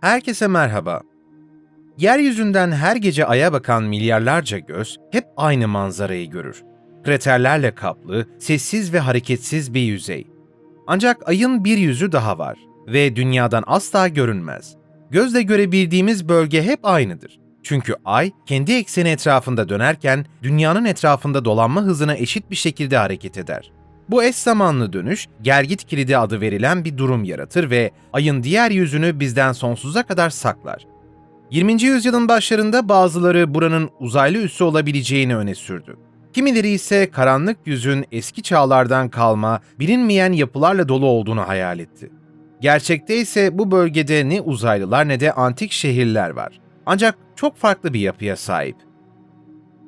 Herkese merhaba. Yeryüzünden her gece aya bakan milyarlarca göz hep aynı manzarayı görür. Kraterlerle kaplı, sessiz ve hareketsiz bir yüzey. Ancak ayın bir yüzü daha var ve dünyadan asla görünmez. Gözle görebildiğimiz bölge hep aynıdır. Çünkü ay kendi ekseni etrafında dönerken dünyanın etrafında dolanma hızına eşit bir şekilde hareket eder. Bu eş zamanlı dönüş, gergit kilidi adı verilen bir durum yaratır ve ayın diğer yüzünü bizden sonsuza kadar saklar. 20. yüzyılın başlarında bazıları buranın uzaylı üssü olabileceğini öne sürdü. Kimileri ise karanlık yüzün eski çağlardan kalma, bilinmeyen yapılarla dolu olduğunu hayal etti. Gerçekte ise bu bölgede ne uzaylılar ne de antik şehirler var. Ancak çok farklı bir yapıya sahip.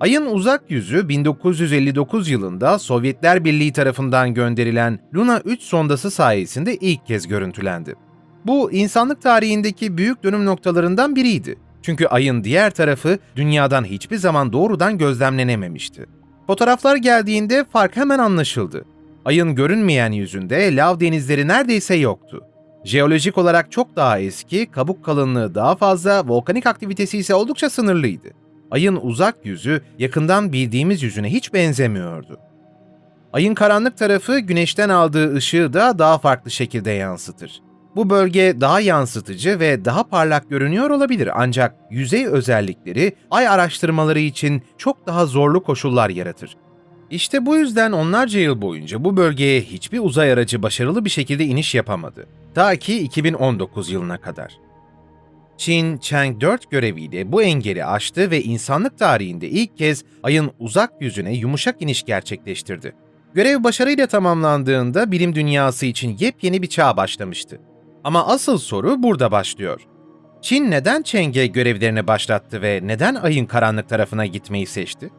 Ayın uzak yüzü 1959 yılında Sovyetler Birliği tarafından gönderilen Luna 3 sondası sayesinde ilk kez görüntülendi. Bu insanlık tarihindeki büyük dönüm noktalarından biriydi. Çünkü ayın diğer tarafı dünyadan hiçbir zaman doğrudan gözlemlenememişti. Fotoğraflar geldiğinde fark hemen anlaşıldı. Ayın görünmeyen yüzünde lav denizleri neredeyse yoktu. Jeolojik olarak çok daha eski, kabuk kalınlığı daha fazla, volkanik aktivitesi ise oldukça sınırlıydı. Ayın uzak yüzü yakından bildiğimiz yüzüne hiç benzemiyordu. Ayın karanlık tarafı güneşten aldığı ışığı da daha farklı şekilde yansıtır. Bu bölge daha yansıtıcı ve daha parlak görünüyor olabilir ancak yüzey özellikleri ay araştırmaları için çok daha zorlu koşullar yaratır. İşte bu yüzden onlarca yıl boyunca bu bölgeye hiçbir uzay aracı başarılı bir şekilde iniş yapamadı. Ta ki 2019 yılına kadar. Çin Chang 4 göreviyle bu engeli aştı ve insanlık tarihinde ilk kez ayın uzak yüzüne yumuşak iniş gerçekleştirdi. Görev başarıyla tamamlandığında bilim dünyası için yepyeni bir çağ başlamıştı. Ama asıl soru burada başlıyor. Çin neden Chang'e görevlerini başlattı ve neden ayın karanlık tarafına gitmeyi seçti?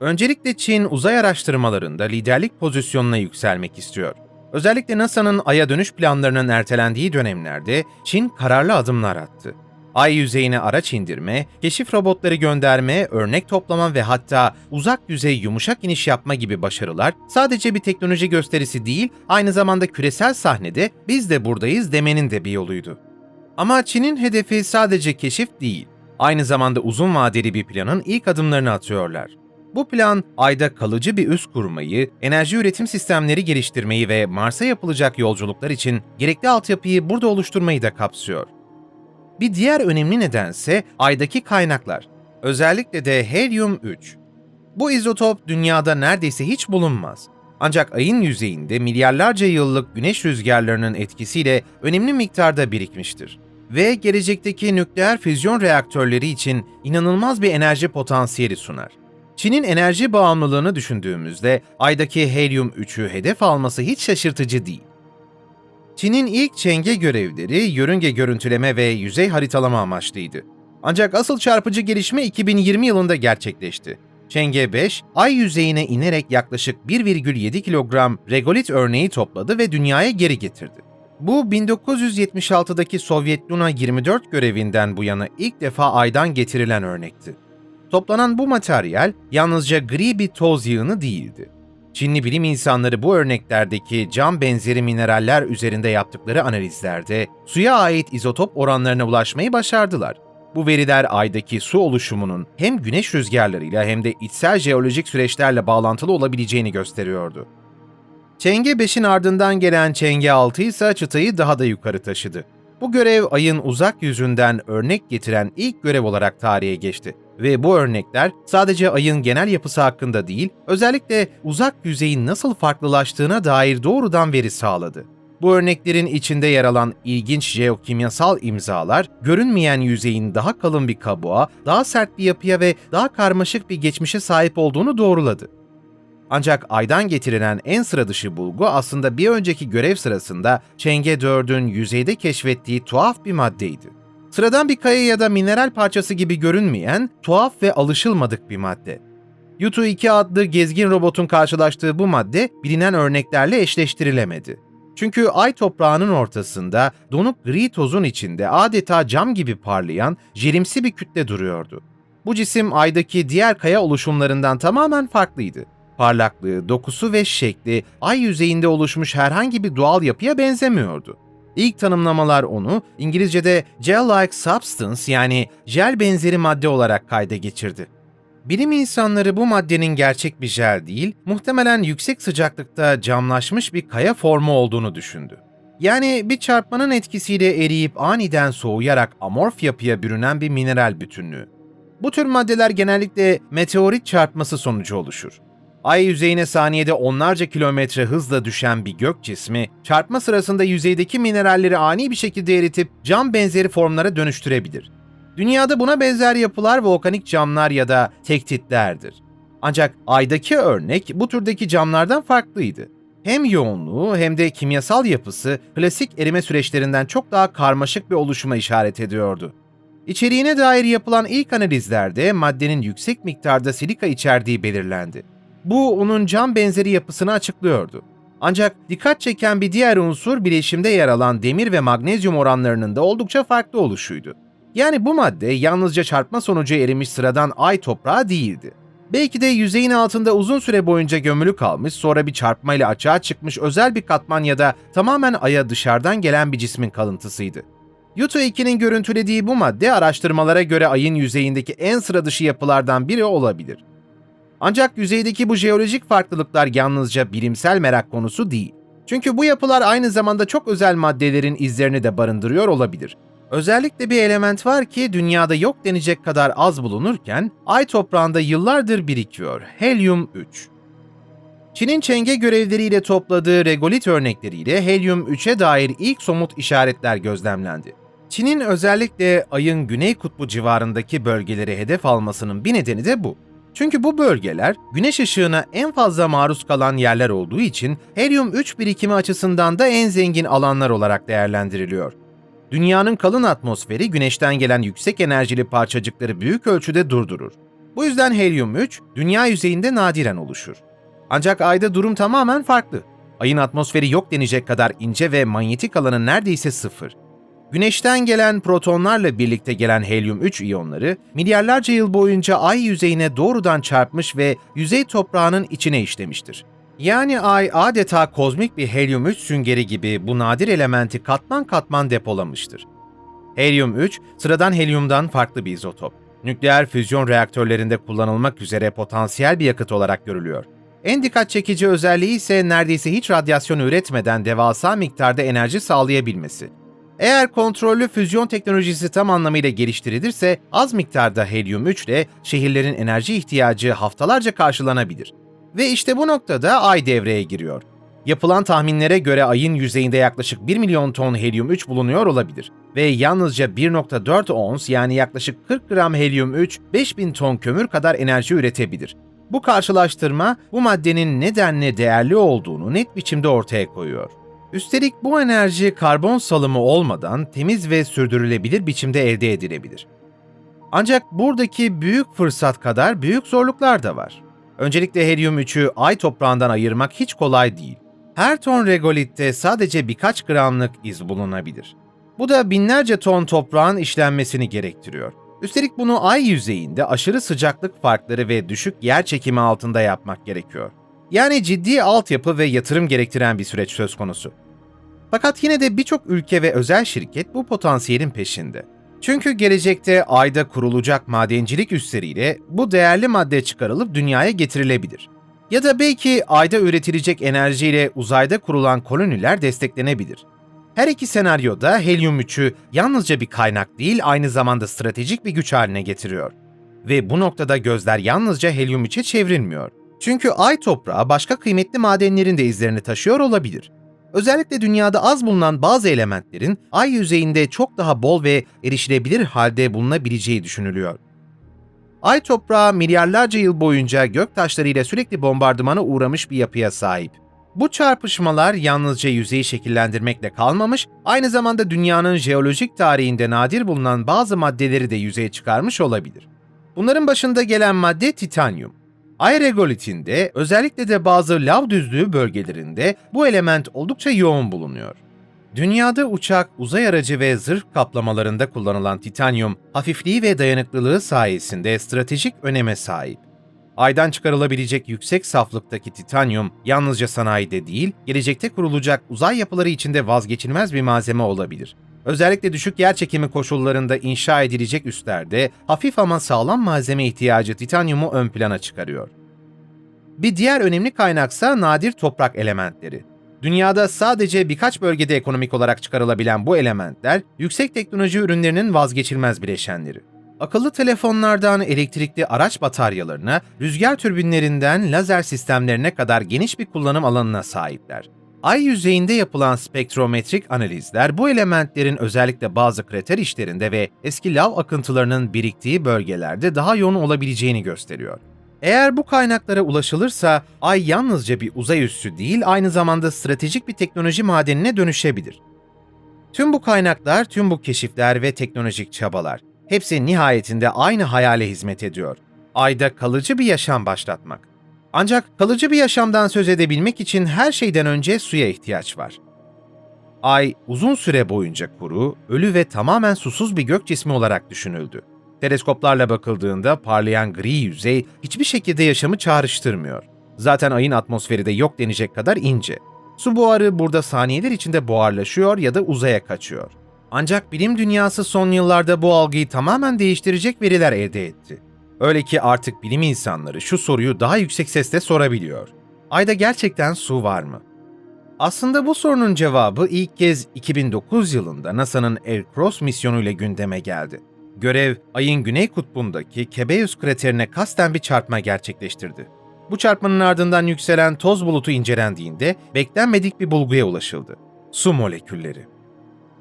Öncelikle Çin uzay araştırmalarında liderlik pozisyonuna yükselmek istiyor. Özellikle NASA'nın Ay'a dönüş planlarının ertelendiği dönemlerde Çin kararlı adımlar attı. Ay yüzeyine araç indirme, keşif robotları gönderme, örnek toplama ve hatta uzak yüzey yumuşak iniş yapma gibi başarılar sadece bir teknoloji gösterisi değil, aynı zamanda küresel sahnede biz de buradayız demenin de bir yoluydu. Ama Çin'in hedefi sadece keşif değil, aynı zamanda uzun vadeli bir planın ilk adımlarını atıyorlar. Bu plan Ay'da kalıcı bir üs kurmayı, enerji üretim sistemleri geliştirmeyi ve Mars'a yapılacak yolculuklar için gerekli altyapıyı burada oluşturmayı da kapsıyor. Bir diğer önemli nedense Ay'daki kaynaklar, özellikle de helyum-3. Bu izotop dünyada neredeyse hiç bulunmaz. Ancak ayın yüzeyinde milyarlarca yıllık güneş rüzgarlarının etkisiyle önemli miktarda birikmiştir ve gelecekteki nükleer füzyon reaktörleri için inanılmaz bir enerji potansiyeli sunar. Çin'in enerji bağımlılığını düşündüğümüzde Ay'daki helyum 3'ü hedef alması hiç şaşırtıcı değil. Çin'in ilk çenge görevleri yörünge görüntüleme ve yüzey haritalama amaçlıydı. Ancak asıl çarpıcı gelişme 2020 yılında gerçekleşti. Çenge 5, ay yüzeyine inerek yaklaşık 1,7 kilogram regolit örneği topladı ve dünyaya geri getirdi. Bu 1976'daki Sovyet Luna 24 görevinden bu yana ilk defa aydan getirilen örnekti. Toplanan bu materyal yalnızca gri bir toz yığını değildi. Çinli bilim insanları bu örneklerdeki cam benzeri mineraller üzerinde yaptıkları analizlerde suya ait izotop oranlarına ulaşmayı başardılar. Bu veriler aydaki su oluşumunun hem güneş rüzgarlarıyla hem de içsel jeolojik süreçlerle bağlantılı olabileceğini gösteriyordu. Çenge 5'in ardından gelen Çenge 6 ise çıtayı daha da yukarı taşıdı. Bu görev ayın uzak yüzünden örnek getiren ilk görev olarak tarihe geçti. Ve bu örnekler sadece ayın genel yapısı hakkında değil, özellikle uzak yüzeyin nasıl farklılaştığına dair doğrudan veri sağladı. Bu örneklerin içinde yer alan ilginç jeokimyasal imzalar, görünmeyen yüzeyin daha kalın bir kabuğa, daha sert bir yapıya ve daha karmaşık bir geçmişe sahip olduğunu doğruladı. Ancak aydan getirilen en sıra dışı bulgu aslında bir önceki görev sırasında Çenge 4'ün yüzeyde keşfettiği tuhaf bir maddeydi. Sıradan bir kaya ya da mineral parçası gibi görünmeyen, tuhaf ve alışılmadık bir madde. Yutu 2 adlı gezgin robotun karşılaştığı bu madde bilinen örneklerle eşleştirilemedi. Çünkü ay toprağının ortasında donuk gri tozun içinde adeta cam gibi parlayan jelimsi bir kütle duruyordu. Bu cisim aydaki diğer kaya oluşumlarından tamamen farklıydı. Parlaklığı, dokusu ve şekli ay yüzeyinde oluşmuş herhangi bir doğal yapıya benzemiyordu. İlk tanımlamalar onu İngilizce'de gel-like substance yani jel benzeri madde olarak kayda geçirdi. Bilim insanları bu maddenin gerçek bir jel değil, muhtemelen yüksek sıcaklıkta camlaşmış bir kaya formu olduğunu düşündü. Yani bir çarpmanın etkisiyle eriyip aniden soğuyarak amorf yapıya bürünen bir mineral bütünlüğü. Bu tür maddeler genellikle meteorit çarpması sonucu oluşur. Ay yüzeyine saniyede onlarca kilometre hızla düşen bir gök cismi, çarpma sırasında yüzeydeki mineralleri ani bir şekilde eritip cam benzeri formlara dönüştürebilir. Dünyada buna benzer yapılar volkanik camlar ya da tektitlerdir. Ancak Ay'daki örnek bu türdeki camlardan farklıydı. Hem yoğunluğu hem de kimyasal yapısı klasik erime süreçlerinden çok daha karmaşık bir oluşuma işaret ediyordu. İçeriğine dair yapılan ilk analizlerde maddenin yüksek miktarda silika içerdiği belirlendi. Bu onun cam benzeri yapısını açıklıyordu. Ancak dikkat çeken bir diğer unsur bileşimde yer alan demir ve magnezyum oranlarının da oldukça farklı oluşuydu. Yani bu madde yalnızca çarpma sonucu erimiş sıradan ay toprağı değildi. Belki de yüzeyin altında uzun süre boyunca gömülü kalmış, sonra bir çarpmayla açığa çıkmış özel bir katman ya da tamamen aya dışarıdan gelen bir cismin kalıntısıydı. Yuto 2'nin görüntülediği bu madde araştırmalara göre ayın yüzeyindeki en sıra dışı yapılardan biri olabilir. Ancak yüzeydeki bu jeolojik farklılıklar yalnızca bilimsel merak konusu değil. Çünkü bu yapılar aynı zamanda çok özel maddelerin izlerini de barındırıyor olabilir. Özellikle bir element var ki dünyada yok denecek kadar az bulunurken ay toprağında yıllardır birikiyor. Helyum 3. Çin'in çenge görevleriyle topladığı regolit örnekleriyle helyum 3'e dair ilk somut işaretler gözlemlendi. Çin'in özellikle ayın güney kutbu civarındaki bölgeleri hedef almasının bir nedeni de bu. Çünkü bu bölgeler güneş ışığına en fazla maruz kalan yerler olduğu için helyum 3 birikimi açısından da en zengin alanlar olarak değerlendiriliyor. Dünyanın kalın atmosferi güneşten gelen yüksek enerjili parçacıkları büyük ölçüde durdurur. Bu yüzden helyum 3 dünya yüzeyinde nadiren oluşur. Ancak ayda durum tamamen farklı. Ayın atmosferi yok denecek kadar ince ve manyetik alanı neredeyse sıfır. Güneşten gelen protonlarla birlikte gelen helyum 3 iyonları milyarlarca yıl boyunca ay yüzeyine doğrudan çarpmış ve yüzey toprağının içine işlemiştir. Yani ay adeta kozmik bir helyum 3 süngeri gibi bu nadir elementi katman katman depolamıştır. Helyum 3, sıradan helyumdan farklı bir izotop. Nükleer füzyon reaktörlerinde kullanılmak üzere potansiyel bir yakıt olarak görülüyor. En dikkat çekici özelliği ise neredeyse hiç radyasyon üretmeden devasa miktarda enerji sağlayabilmesi. Eğer kontrollü füzyon teknolojisi tam anlamıyla geliştirilirse az miktarda helyum 3 ile şehirlerin enerji ihtiyacı haftalarca karşılanabilir. Ve işte bu noktada Ay devreye giriyor. Yapılan tahminlere göre Ay'ın yüzeyinde yaklaşık 1 milyon ton helyum 3 bulunuyor olabilir ve yalnızca 1.4 ons yani yaklaşık 40 gram helyum 3 5000 ton kömür kadar enerji üretebilir. Bu karşılaştırma bu maddenin nedenle değerli olduğunu net biçimde ortaya koyuyor. Üstelik bu enerji karbon salımı olmadan temiz ve sürdürülebilir biçimde elde edilebilir. Ancak buradaki büyük fırsat kadar büyük zorluklar da var. Öncelikle helyum 3'ü ay toprağından ayırmak hiç kolay değil. Her ton regolitte sadece birkaç gramlık iz bulunabilir. Bu da binlerce ton toprağın işlenmesini gerektiriyor. Üstelik bunu ay yüzeyinde aşırı sıcaklık farkları ve düşük yer çekimi altında yapmak gerekiyor. Yani ciddi altyapı ve yatırım gerektiren bir süreç söz konusu. Fakat yine de birçok ülke ve özel şirket bu potansiyelin peşinde. Çünkü gelecekte ayda kurulacak madencilik üsleriyle bu değerli madde çıkarılıp dünyaya getirilebilir. Ya da belki ayda üretilecek enerjiyle uzayda kurulan koloniler desteklenebilir. Her iki senaryoda helyum 3'ü yalnızca bir kaynak değil aynı zamanda stratejik bir güç haline getiriyor. Ve bu noktada gözler yalnızca helyum 3'e çevrilmiyor. Çünkü ay toprağı başka kıymetli madenlerin de izlerini taşıyor olabilir. Özellikle dünyada az bulunan bazı elementlerin ay yüzeyinde çok daha bol ve erişilebilir halde bulunabileceği düşünülüyor. Ay toprağı milyarlarca yıl boyunca gök taşlarıyla sürekli bombardımana uğramış bir yapıya sahip. Bu çarpışmalar yalnızca yüzeyi şekillendirmekle kalmamış, aynı zamanda dünyanın jeolojik tarihinde nadir bulunan bazı maddeleri de yüzeye çıkarmış olabilir. Bunların başında gelen madde titanyum. Ay regolitinde özellikle de bazı lav düzlüğü bölgelerinde bu element oldukça yoğun bulunuyor. Dünyada uçak, uzay aracı ve zırh kaplamalarında kullanılan titanyum, hafifliği ve dayanıklılığı sayesinde stratejik öneme sahip. Aydan çıkarılabilecek yüksek saflıktaki titanyum yalnızca sanayide değil, gelecekte kurulacak uzay yapıları içinde vazgeçilmez bir malzeme olabilir. Özellikle düşük yerçekimi koşullarında inşa edilecek üslerde hafif ama sağlam malzeme ihtiyacı titanyumu ön plana çıkarıyor. Bir diğer önemli kaynaksa nadir toprak elementleri. Dünyada sadece birkaç bölgede ekonomik olarak çıkarılabilen bu elementler, yüksek teknoloji ürünlerinin vazgeçilmez bileşenleri. Akıllı telefonlardan elektrikli araç bataryalarına, rüzgar türbinlerinden lazer sistemlerine kadar geniş bir kullanım alanına sahipler. Ay yüzeyinde yapılan spektrometrik analizler bu elementlerin özellikle bazı krater işlerinde ve eski lav akıntılarının biriktiği bölgelerde daha yoğun olabileceğini gösteriyor. Eğer bu kaynaklara ulaşılırsa Ay yalnızca bir uzay üssü değil, aynı zamanda stratejik bir teknoloji madenine dönüşebilir. Tüm bu kaynaklar, tüm bu keşifler ve teknolojik çabalar hepsi nihayetinde aynı hayale hizmet ediyor. Ayda kalıcı bir yaşam başlatmak. Ancak kalıcı bir yaşamdan söz edebilmek için her şeyden önce suya ihtiyaç var. Ay uzun süre boyunca kuru, ölü ve tamamen susuz bir gök cismi olarak düşünüldü. Teleskoplarla bakıldığında parlayan gri yüzey hiçbir şekilde yaşamı çağrıştırmıyor. Zaten ayın atmosferi de yok denecek kadar ince. Su buharı burada saniyeler içinde buharlaşıyor ya da uzaya kaçıyor. Ancak bilim dünyası son yıllarda bu algıyı tamamen değiştirecek veriler elde etti. Öyle ki artık bilim insanları şu soruyu daha yüksek sesle sorabiliyor. Ayda gerçekten su var mı? Aslında bu sorunun cevabı ilk kez 2009 yılında NASA'nın Aircross misyonuyla gündeme geldi. Görev, ayın güney kutbundaki Kebeus kraterine kasten bir çarpma gerçekleştirdi. Bu çarpmanın ardından yükselen toz bulutu incelendiğinde beklenmedik bir bulguya ulaşıldı. Su molekülleri.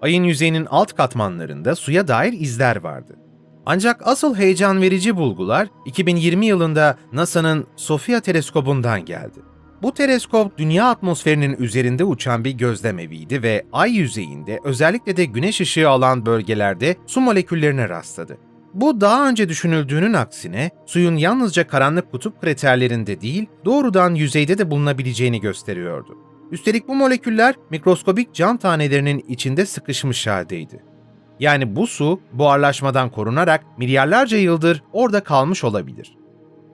Ayın yüzeyinin alt katmanlarında suya dair izler vardı. Ancak asıl heyecan verici bulgular 2020 yılında NASA'nın SOFIA teleskobundan geldi. Bu teleskop dünya atmosferinin üzerinde uçan bir gözlemeviydi ve ay yüzeyinde özellikle de güneş ışığı alan bölgelerde su moleküllerine rastladı. Bu daha önce düşünüldüğünün aksine suyun yalnızca karanlık kutup kraterlerinde değil, doğrudan yüzeyde de bulunabileceğini gösteriyordu. Üstelik bu moleküller mikroskobik cam tanelerinin içinde sıkışmış haldeydi. Yani bu su buharlaşmadan korunarak milyarlarca yıldır orada kalmış olabilir.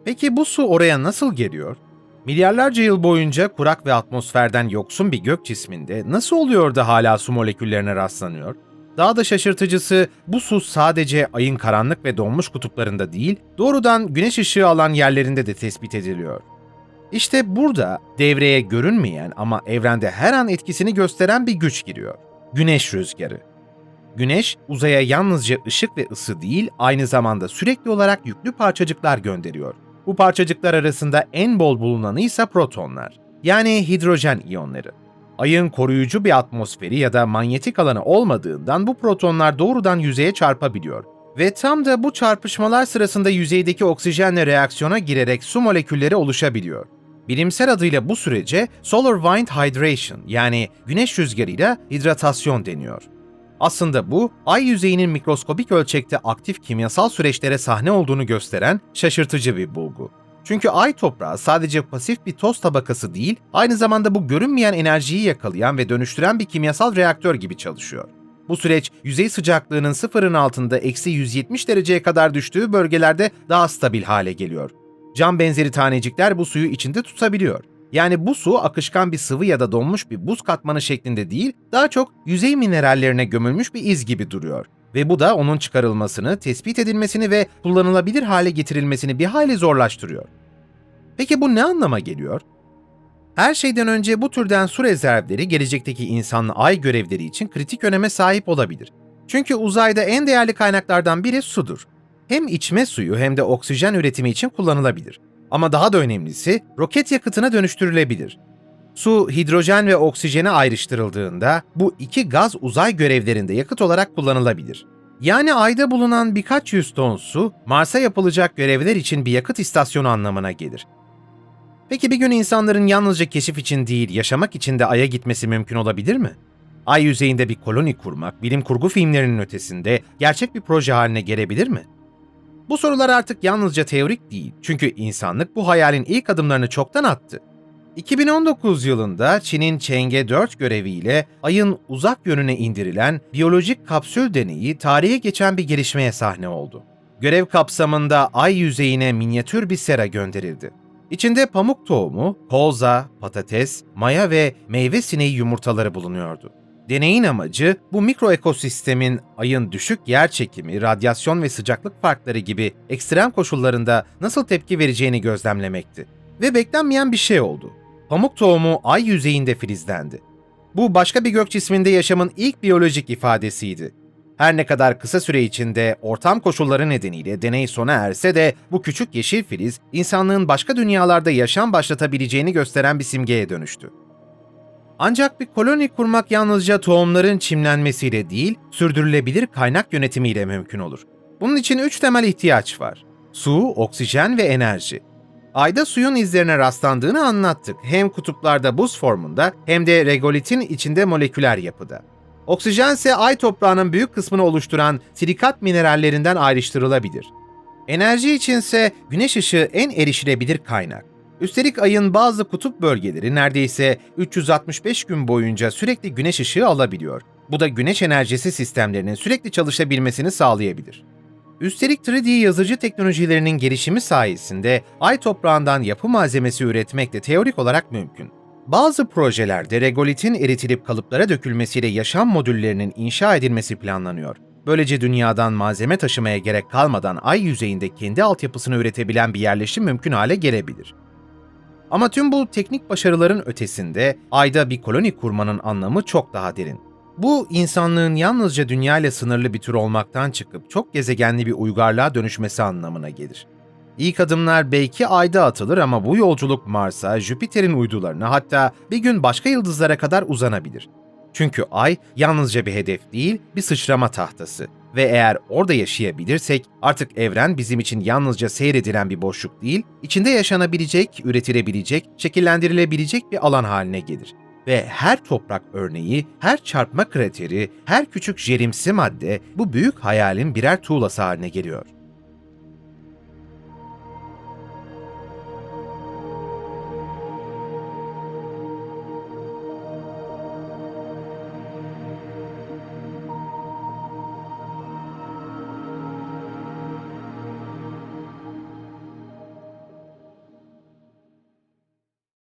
Peki bu su oraya nasıl geliyor? Milyarlarca yıl boyunca kurak ve atmosferden yoksun bir gök cisminde nasıl oluyor da hala su moleküllerine rastlanıyor? Daha da şaşırtıcısı bu su sadece ayın karanlık ve donmuş kutuplarında değil, doğrudan güneş ışığı alan yerlerinde de tespit ediliyor. İşte burada devreye görünmeyen ama evrende her an etkisini gösteren bir güç giriyor. Güneş rüzgarı. Güneş uzaya yalnızca ışık ve ısı değil, aynı zamanda sürekli olarak yüklü parçacıklar gönderiyor. Bu parçacıklar arasında en bol bulunanı ise protonlar, yani hidrojen iyonları. Ayın koruyucu bir atmosferi ya da manyetik alanı olmadığından bu protonlar doğrudan yüzeye çarpabiliyor ve tam da bu çarpışmalar sırasında yüzeydeki oksijenle reaksiyona girerek su molekülleri oluşabiliyor. Bilimsel adıyla bu sürece solar wind hydration yani güneş rüzgarıyla hidratasyon deniyor. Aslında bu, ay yüzeyinin mikroskobik ölçekte aktif kimyasal süreçlere sahne olduğunu gösteren şaşırtıcı bir bulgu. Çünkü ay toprağı sadece pasif bir toz tabakası değil, aynı zamanda bu görünmeyen enerjiyi yakalayan ve dönüştüren bir kimyasal reaktör gibi çalışıyor. Bu süreç yüzey sıcaklığının sıfırın altında eksi 170 dereceye kadar düştüğü bölgelerde daha stabil hale geliyor. Cam benzeri tanecikler bu suyu içinde tutabiliyor. Yani bu su akışkan bir sıvı ya da donmuş bir buz katmanı şeklinde değil, daha çok yüzey minerallerine gömülmüş bir iz gibi duruyor. Ve bu da onun çıkarılmasını, tespit edilmesini ve kullanılabilir hale getirilmesini bir hayli zorlaştırıyor. Peki bu ne anlama geliyor? Her şeyden önce bu türden su rezervleri gelecekteki insanlı ay görevleri için kritik öneme sahip olabilir. Çünkü uzayda en değerli kaynaklardan biri sudur. Hem içme suyu hem de oksijen üretimi için kullanılabilir. Ama daha da önemlisi roket yakıtına dönüştürülebilir. Su, hidrojen ve oksijene ayrıştırıldığında bu iki gaz uzay görevlerinde yakıt olarak kullanılabilir. Yani ayda bulunan birkaç yüz ton su, Mars'a yapılacak görevler için bir yakıt istasyonu anlamına gelir. Peki bir gün insanların yalnızca keşif için değil, yaşamak için de Ay'a gitmesi mümkün olabilir mi? Ay yüzeyinde bir koloni kurmak, bilim kurgu filmlerinin ötesinde gerçek bir proje haline gelebilir mi? Bu sorular artık yalnızca teorik değil. Çünkü insanlık bu hayalin ilk adımlarını çoktan attı. 2019 yılında Çin'in Chang'e 4 göreviyle Ay'ın uzak yönüne indirilen biyolojik kapsül deneyi tarihe geçen bir gelişmeye sahne oldu. Görev kapsamında ay yüzeyine minyatür bir sera gönderildi. İçinde pamuk tohumu, kolza, patates, maya ve meyve sineği yumurtaları bulunuyordu. Deneyin amacı bu mikro ekosistemin ayın düşük yer çekimi, radyasyon ve sıcaklık farkları gibi ekstrem koşullarında nasıl tepki vereceğini gözlemlemekti. Ve beklenmeyen bir şey oldu. Pamuk tohumu ay yüzeyinde filizlendi. Bu başka bir gök cisminde yaşamın ilk biyolojik ifadesiydi. Her ne kadar kısa süre içinde ortam koşulları nedeniyle deney sona erse de bu küçük yeşil filiz insanlığın başka dünyalarda yaşam başlatabileceğini gösteren bir simgeye dönüştü. Ancak bir koloni kurmak yalnızca tohumların çimlenmesiyle değil, sürdürülebilir kaynak yönetimiyle mümkün olur. Bunun için üç temel ihtiyaç var. Su, oksijen ve enerji. Ayda suyun izlerine rastlandığını anlattık. Hem kutuplarda buz formunda hem de regolitin içinde moleküler yapıda. Oksijen ise ay toprağının büyük kısmını oluşturan silikat minerallerinden ayrıştırılabilir. Enerji içinse güneş ışığı en erişilebilir kaynak. Üstelik ayın bazı kutup bölgeleri neredeyse 365 gün boyunca sürekli güneş ışığı alabiliyor. Bu da güneş enerjisi sistemlerinin sürekli çalışabilmesini sağlayabilir. Üstelik 3D yazıcı teknolojilerinin gelişimi sayesinde ay toprağından yapı malzemesi üretmek de teorik olarak mümkün. Bazı projelerde regolitin eritilip kalıplara dökülmesiyle yaşam modüllerinin inşa edilmesi planlanıyor. Böylece dünyadan malzeme taşımaya gerek kalmadan ay yüzeyinde kendi altyapısını üretebilen bir yerleşim mümkün hale gelebilir. Ama tüm bu teknik başarıların ötesinde ayda bir koloni kurmanın anlamı çok daha derin. Bu insanlığın yalnızca dünya ile sınırlı bir tür olmaktan çıkıp çok gezegenli bir uygarlığa dönüşmesi anlamına gelir. İlk adımlar belki ayda atılır ama bu yolculuk Mars'a, Jüpiter'in uydularına hatta bir gün başka yıldızlara kadar uzanabilir. Çünkü ay yalnızca bir hedef değil, bir sıçrama tahtası. Ve eğer orada yaşayabilirsek artık evren bizim için yalnızca seyredilen bir boşluk değil, içinde yaşanabilecek, üretilebilecek, şekillendirilebilecek bir alan haline gelir. Ve her toprak örneği, her çarpma krateri, her küçük jerimsi madde bu büyük hayalin birer tuğlası haline geliyor.